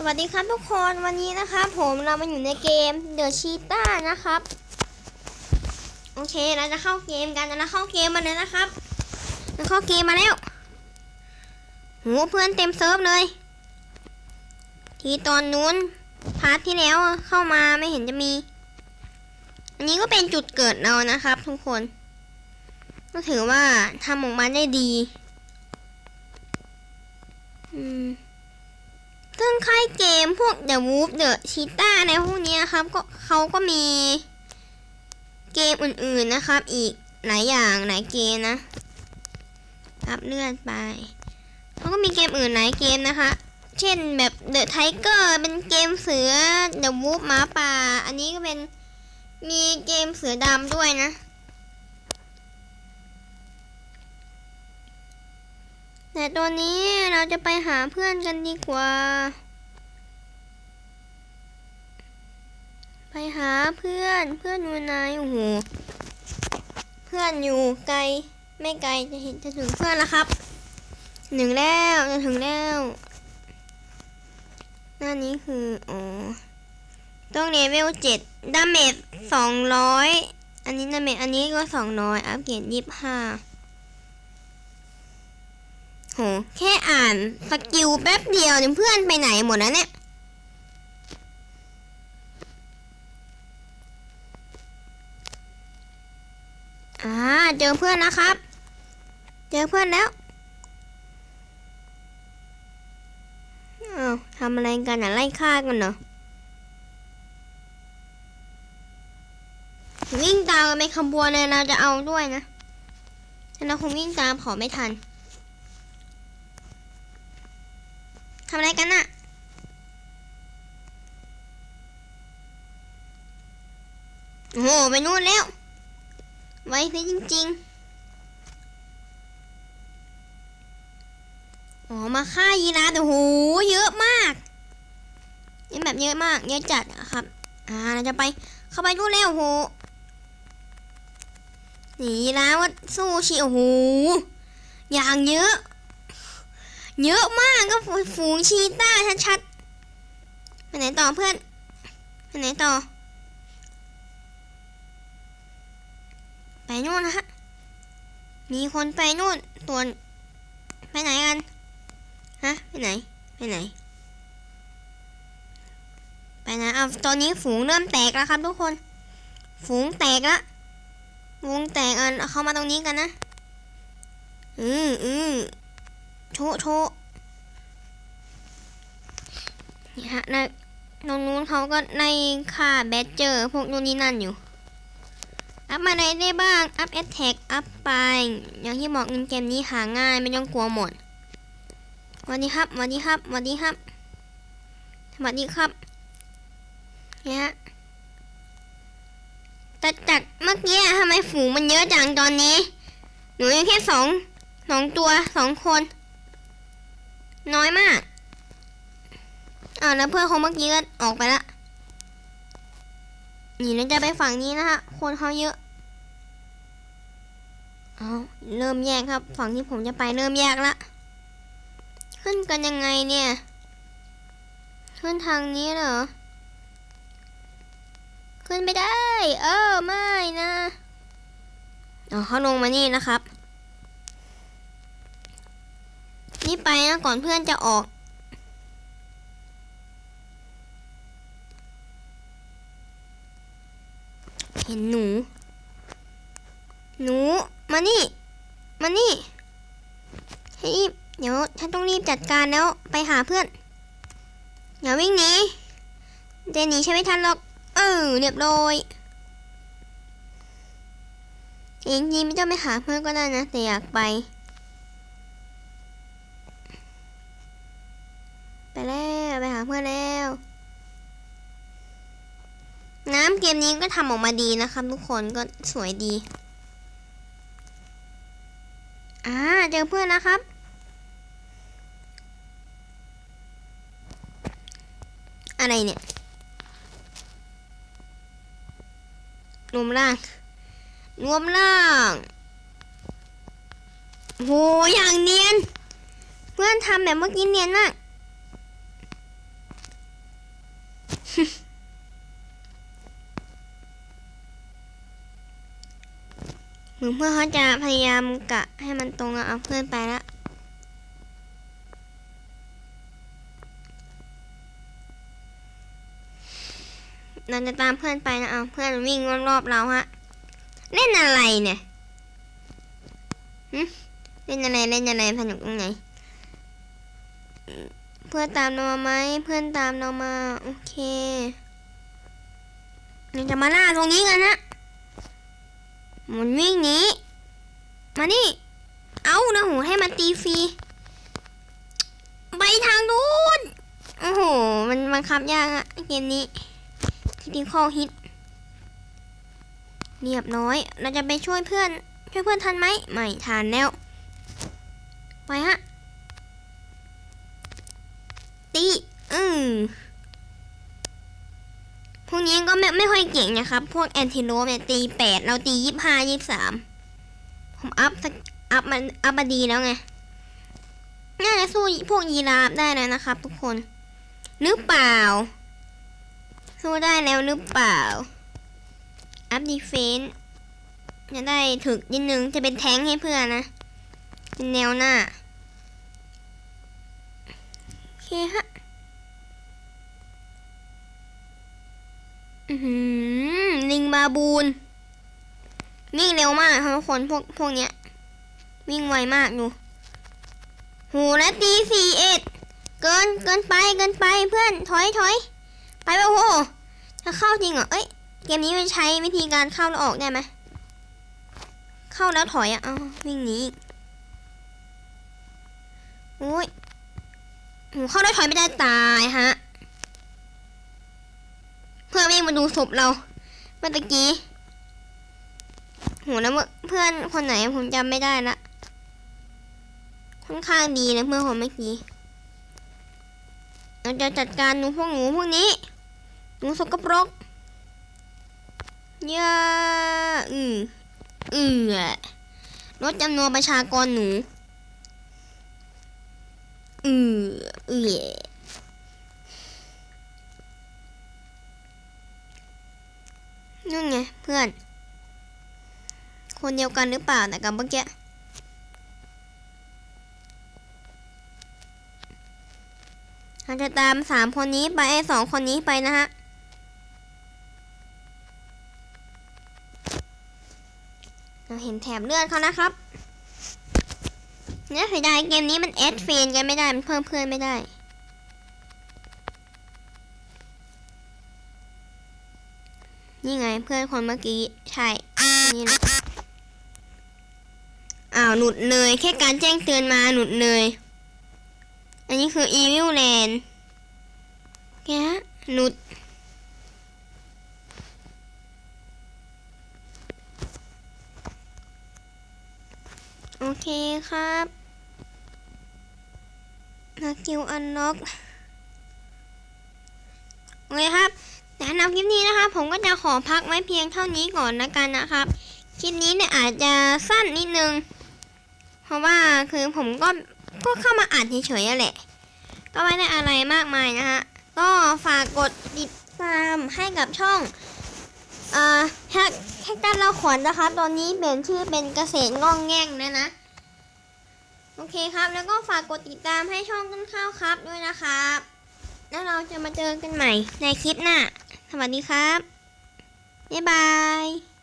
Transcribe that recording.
สวัสดีครับทุกคนวันนี้นะครับผมเรามาอยู่ในเกม The Cheetah นะครับโอเคเราจะเข้าเกมกันนะเข้าเกมมาเลยนะครับเราเข้าเกมมาแล้วโหเพื่อนเต็มเซิร์ฟเลย ทีตอนนู้นพาร์ทที่แล้วเข้ามาไม่เห็นจะมี อันนี้ก็เป็นจุดเกิดเรานะครับ ทุกคน ก็ถือว่าทำออกมาได้ดี อืม ซึ่งค่ายเกมพวก The Wolf The Cheetah ในพวกนี้ยครับก็เขาก็มีเกมอื่นๆนะครับ อีกหลายอย่างหลายเกมนะรับเลื่อนไปเขาก็มีเกมอื่นหลายเกมนะคะ เช่นแบบ The Tiger เป็นเกมเสือ The Wolf หมาป่า อันนี้ก็เป็นมีเกมเสือดำด้วยนะ แต่ตอนนี้เราจะไปหาเพื่อนกันดีกว่า ไปหาเพื่อนเพื่อนอยู่ไหนโอ้โหเพื่อนอยู่ไกลไม่ไกลจะเห็นจะถึงเพื่อนแล้วครับหนึ่งแล้วจะถึงแล้วหน้านี้คืออ๋อต้องเลเวลเจ็ดดาเมจสองร้อยอันนี้ดาเมจอันนี้ก็สองร้อยอัพเกรดยี่สิบห้า โหแค่อ่านสกิลแป๊บเดียวเนี่ยเพื่อนไปไหนหมดแล้วเนี่ยอ่าเจอเพื่อนนะครับ เจอเพื่อนแล้วอ้าวทำอะไรกันอะไล่ฆ่ากันเหรอวิ่งตามไปขบวนเลยเราจะเอาด้วยนะแต่เราคงวิ่งตามขอไม่ทัน ทำอะไรกันอะโอ้โหไปนู่นแล้ว ไว้ซิจริงๆอ๋มาฆ่ายีราฟแต่โหเยอะมากเยอะแบบเยอะมากเยอะจัดอะครับ อ่าเราจะไปเข้าไปนู่นแล้วโอ้โหหนียีราฟว่าสู้ชีโอ้โหอย่างเยอะ เยอะมากก็ฝูงชีต้าชัดๆไปไหนต่อเพื่อนไปไหนต่อ ไปนู่นนะฮะ มีคนไปนู่นตัวนไปไหนกัน ฮะ ไปไหน ไปไหน ไปไหนเอาตอนนี้ฝูงเริ่มแตกแล้วครับทุกคน ฝูงแตกละวงแตกอันเอาเข้ามาตรงนี้กันนะ อืออือ โชโชนี่ฮะในตรงนู้นเขาก็ในค่าแบดเจอร์พวกนู้นนี่นั่นอยู่ อัพมาไหนได้บ้าง อัพแอตแทกอัพไป อย่างที่บอกเงินเกมนี้หาง่ายไม่ต้องกลัวหมดวัสดีครับวัสดีครับวัสดีครับสวัสดีครับเนี่ยฮะแต่จากเมื่อกี้ทำไมฝูงมันเยอะจังตอนนี้ หนูยังแค่สองสองตัวสองคน น้อยมากอ่าแล้วเพื่อนคนเมื่อกี้ก็ออกไปละนี่เราจะไปฝั่งนี้นะคะคนเขาเยอะเอาเริ่มแยกครับ ฝั่งที่ผมจะไปเริ่มแยกละ ขึ้นกันยังไงเนี่ย ขึ้นทางนี้เหรอ ขึ้นไม่ได้ เออไม่นะอ๋อเขาลงมานี่นะครับ นี่ไปนะก่อนเพื่อนจะออก เห็นหนู หนู มานี่ มานี่ให้รีบเดี๋ยวฉันต้องรีบจัดการแล้วไปหาเพื่อนอย่าวิ่งหนีเดนหนีใช่ไหมทันหรอกเออเรียบร้อยจริงๆไม่ต้องไปหาเพื่อนก็ได้นะแต่อยากไป แล้วไปหาเพื่อนแล้ว น้ำเกมนี้ก็ทำออกมาดีนะครับ ทุกคนก็สวยดี อ่าเจอเพื่อนนะครับ อะไรเนี่ยรวมร่างรวมร่างโหอย่างเนียน เพื่อนทำแบบเมื่อกี้เนียนมาก เหมือนเพื่อนเขาจะพยายามกะให้มันตรงอะเอาเพื่อนไปละเราจะตามเพื่อนไปนะเอาเพื่อนวิ่งรอบๆเราฮะเล่นอะไรเนี่ยเล่นอะไรเล่นอะไรสนุกตรงไหน เพื่อนตามเรามาไหมเพื่อนตามเรามา โอเคเราจะมาล่าตรงนี้กันนะ มุนวิ่งหนีมานี่ เอานะหูให้มันตีฟรี ไปทางนู้น โอ้โห มันบังคับยากอะเกมนี้คิดิคอฮิต เรียบร้อย เราจะไปช่วยเพื่อน ช่วยเพื่อนทันไหม ไม่ทันแล้ว ไปฮะ ตี อืม พวกนี้ก็ไม่ไม่ค่อยเก่งนะครับ พวกแอนติโลเนี่ยตีแปดเราตียี่ห้ายี่สามผมอัพสักอัพมันอัพมาดีแล้วไง น่าจะสู้พวกยีราฟได้แล้วนะครับ ทุกคน หรือเปล่า สู้ได้แล้วหรือเปล่า อัพดีเฟนส์จะได้ถึกนิดนึง จะเป็นแทงให้เพื่อนนะเป็นแนวหน้า โอเคฮะ อือหือ ลิงบาบูนวิ่งเร็วมากครับทุกคนพวกพวกเนี้ย วิ่งไวมากดูโหแล้วตีสี่เอ็ดเกินเกินไปเกินไปเพื่อนถอยถอยไปแบบโหจะเข้าจริงเหรอเอ้ยเกมนี้มันใช้วิธีการเข้าแล้วออกได้ไหมเข้าแล้วถอยอะเอาวิ่งหนีโอ้ยโหเข้าแล้วถอยไม่ได้ตายฮะ พื่อนวิ่งมาดูศพเราเมื่อกี้โหแล้วเพื่อนคนไหนผมจำไม่ได้ละค่อนข้างดีนะเพื่อนผมเมื่อกี้เราจะจัดการหนูพวกหนูพวกนี้หนูสกปรกเยาอืออือลดจำนวนประชากรหนู อือเอือนั่นไงเพื่อน คน เดียวกันหรือเปล่าแต่กับเมื่อกี้เราจะตามสามคนนี้ไปไอ้สองคนนี้ไปนะฮะเราเห็นแถบเลือดเขานะครับเนี่ยเสียดายเกมนี้มันแอดเฟนกันไม่ได้ มันเพิ่มเพื่อนไม่ได้ นี่ไงเพื่อนคนเมื่อกี้ ใช่ นี่นะาวหนุดเนยแค่การแจ้งเตือนมาหนุดเนย อันนี้คือ Evil Land แกหนุดโอเคครับนักกิวอันล็อกโอเคครับแต่สำหรับคลิปนี้นะครับผมก็จะขอพักไว้เพียงเท่านี้ก่อนนะกันนะครับ คลิปนี้เนี่ยอาจจะสั้นนิดนึง เพราะว่าคือผมก็ก็เข้ามาอ่านเฉยๆแหละ ก็ไม่ได้อะไรมากมายนะฮะ ก็ฝากกดติดตามให้กับช่องเอ่อแฮกแฮกกันเราขวัญนะคะ ตอนนี้เปลี่ยนชื่อเป็นเกษตรงองแง่งนะนะ โอเคครับ แล้วก็ฝากกดติดตามให้ช่องต้นข้าวครับด้วยนะครับ แล้วเราจะมาเจอกันใหม่ในคลิปหน้า สวัสดีครับ บ๊ายบาย